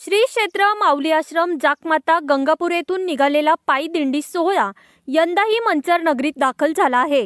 श्री क्षेत्र माऊली आश्रम जाकमाता गंगापूर येथून निघालेला पायी दिंडी सोहळा यंदाही मंचर नगरीत दाखल झाला आहे.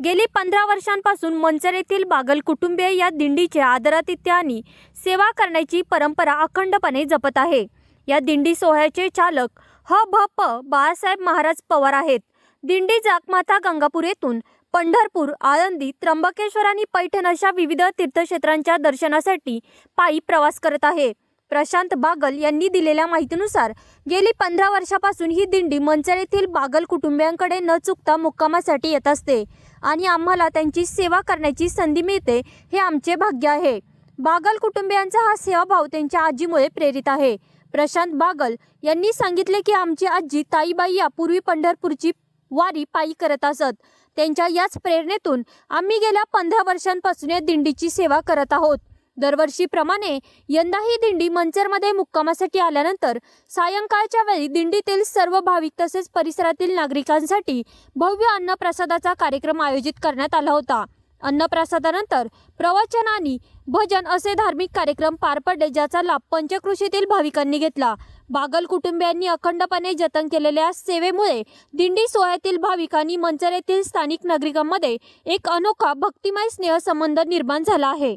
गेली पंधरा वर्षांपासून मंचर येथील बागल कुटुंबीय या दिंडीचे आदरातिथ्य आणि सेवा करण्याची परंपरा अखंडपणे जपत आहे. या दिंडी सोहळ्याचे चालक ह भ प बाळासाहेब महाराज पवार आहेत. दिंडी जाकमाता गंगापूर येथून पंढरपूर आळंदी त्र्यंबकेश्वर आणि पैठण अशा विविध तीर्थक्षेत्रांच्या दर्शनासाठी पायी प्रवास करत आहे. प्रशांत बागल यांनी दिलेल्या माहितीनुसार गेली पंधरा वर्षापासून ही दिंडी मंचर येथील बागल कुटुंबियांकडे न चुकता मुक्कामासाठी येत असते आणि आम्हाला त्यांची सेवा करण्याची संधी मिळते हे आमचे भाग्य आहे. बागल कुटुंबियांचा हा सेवाभाव त्यांच्या आजीमुळे प्रेरित आहे. प्रशांत बागल यांनी सांगितले की आमची आजी ताईबाई यापूर्वी पंढरपूरची वारी पायी करत असत. त्यांच्या याच प्रेरणेतून आम्ही गेल्या पंधरा वर्षांपासून या दिंडीची सेवा करत आहोत. दरवर्षीप्रमाणे यंदाही दिंडी मंचरमध्ये मुक्कामासाठी आल्यानंतर सायंकाळच्या वेळी दिंडीतील सर्व भाविक तसेच परिसरातील नागरिकांसाठी भव्य अन्नप्रसादाचा कार्यक्रम आयोजित करण्यात आला होता. अन्नप्रसादानंतर प्रवचन आणि भजन असे धार्मिक कार्यक्रम पार पडले ज्याचा लाभ पंचकृषीतील भाविकांनी घेतला. बागल कुटुंबियांनी अखंडपणे जतन केलेल्या सेवेमुळे दिंडी सोहळ्यातील भाविकांनी मंचर येथील स्थानिक नागरिकांमध्ये एक अनोखा भक्तिमय स्नेहसंबंध निर्माण झाला आहे.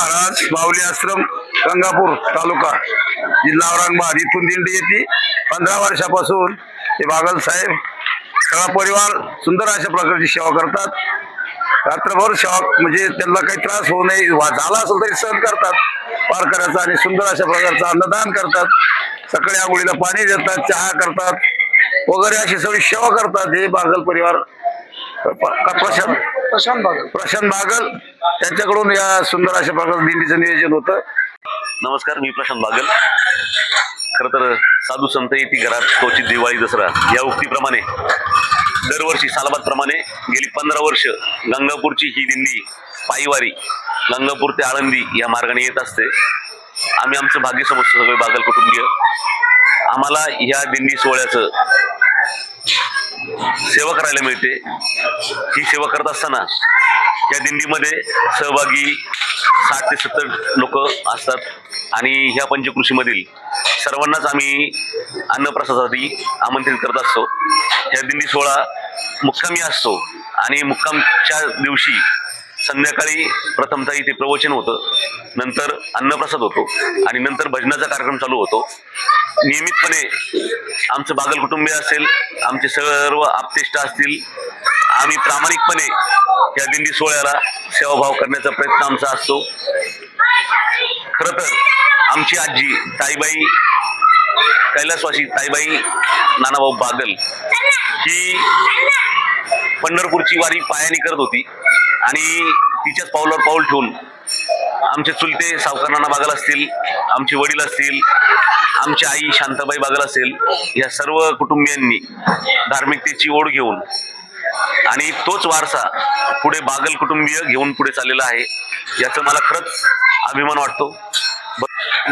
महाराज बावली आश्रम गंगापूर तालुका जिल्हा औरंगाबाद. इथून दिंडी येते. पंधरा वर्षापासून हे बागल साहेब सगळा परिवार सुंदर अशा प्रकारची सेवा करतात. रात्रभर सेवा म्हणजे त्यांना काही त्रास होऊ नये झाला असेल तरी सहन करतात. वारकऱ्याचा आणि सुंदर अशा प्रकारचं अन्नदान करतात. सकाळी आंघोळीला पाणी देतात चहा करतात. वगैरे अशी सगळी सेवा करतात हे बागल परिवार का- प्रशांत? प्रशांत बागल. प्रशांत बागल? त्यांच्याकडून या सुंदर अशा प्रकारचं दिंडीचं नियोजन होतं. नमस्कार मी प्रशांत बागल. खर तर साधू संत येते घरात तोची दिवाळी दसरा या उक्तीप्रमाणे दरवर्षी सालाबादप्रमाणे गेली पंधरा वर्ष गंगापूरची ही दिंडी पायीवारी गंगापूर ते आळंदी या मार्गाने येत असते. आम्ही आमचं भाग्य समजतो सगळे बागल कुटुंबीय. आम्हाला ह्या दिंडी सोहळ्याचं सेवा करायला मिळते. ही सेवा करत असताना या दिंडीमध्ये सहभागी साठ ते सत्तर लोक असतात. आणि ह्या पंचकृषीमधील सर्वांनाच आम्ही अन्नप्रसादासाठी आमंत्रित करत असतो. ह्या दिंडी सोहळा मुक्कामी असतो. आणि मुक्कामच्या दिवशी संध्याकाळी प्रथमतः इथे प्रवचन होतं. नंतर अन्नप्रसाद होतो. आणि नंतर भजनाचा कार्यक्रम चालू होतो. नियमितपणे आमचं बागल कुटुंबीय असेल आमचे सर्व आपतेष्ट असतील आम्ही प्रामाणिकपणे या दिंडी सोहळ्याला सेवाभाव करण्याचा प्रयत्न आमचा असतो. खरं तर आमची आजी ताईबाई कैलासवासी ताईबाई नानाभाऊ बागल ही पंढरपूरची वारी पायाने करत होती. आणि तिच्याच पावलावर पाऊल ठेवून आमचे चुलते सावकारांना बागल असतील आमचे वडील असतील आमची आई शांताबाई बागल असेल या सर्व कुटुंबियांनी धार्मिकतेची ओढ घेऊन आणि तोच वारसा पुढे बागल कुटुंबीय घेऊन पुढे चाललेला आहे याचं मला खरंच अभिमान वाटतो.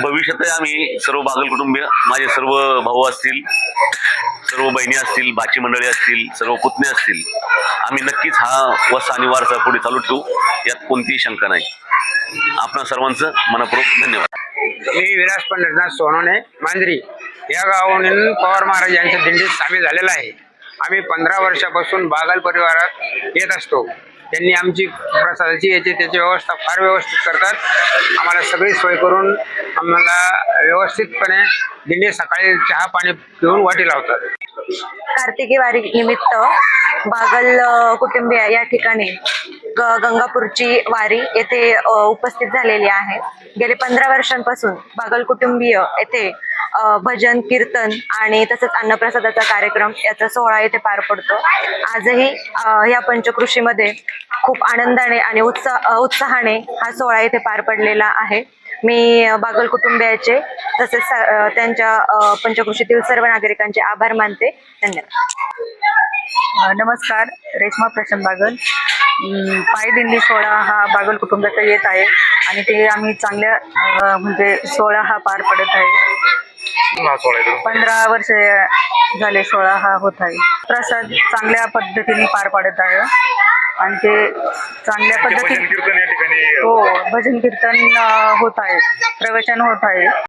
भविष्यातही आम्ही सर्व बागल कुटुंबीय माझे सर्व भाऊ असतील सर्व बहिणी असतील भाची मंडळी असतील सर्व पुतणे असतील आम्ही नक्कीच हा वस आणि वारसा पुढे चालू ठेवू यात कोणतीही शंका नाही. आपणा सर्वांचं मनपूर्वक धन्यवाद. मी विराज पंढरनाथ सोनवणे मांजरी. या गावाहून पवार महाराज यांच्या दिंडीत सामील झालेला आहे. आम्ही पंधरा वर्षापासून बागल परिवारात येत असतो. त्यांनी आमची प्रसादाची याची त्याची व्यवस्था फार व्यवस्थित करतात. आम्हाला सगळी सोय करून आम्हाला व्यवस्थितपणे दिंडी सकाळी चहा पाणी पिऊन वाटी लावतात. कार्तिकी वारी निमित्त बागल कुटुंबीय या ठिकाणी गंगापूरची वारी येथे उपस्थित झालेली आहे. गेले पंधरा वर्षांपासून बागल कुटुंबीय येथे भजन कीर्तन आणि तसंच अन्नप्रसादाचा कार्यक्रम याचा सोहळा येथे पार पडतो. आजही या पंचकृषीमध्ये खूप आनंदाने आणि उत्साह उत्साहाने हा सोहळा येथे पार पडलेला आहे. मी बागल कुटुंबियाचे तसेच त्यांच्या पंचकृषीतील सर्व नागरिकांचे आभार मानते. धन्यवाद. नमस्कार. रेश्मा प्रशांत बागल. पायदिंडी सोहळा हा बागल कुटुंबाचा येत आहे. आणि ते आम्ही चांगल्या म्हणजे सोहळा हा पार पडत आहे. पंधरा वर्ष झाले सोहळा हा होत आहे. प्रसाद चांगल्या पद्धतीने पार पडत आहे. आणि ते चांगल्या पद्धतीने हो भजन कीर्तन होत आहे. प्रवचन होत आहे.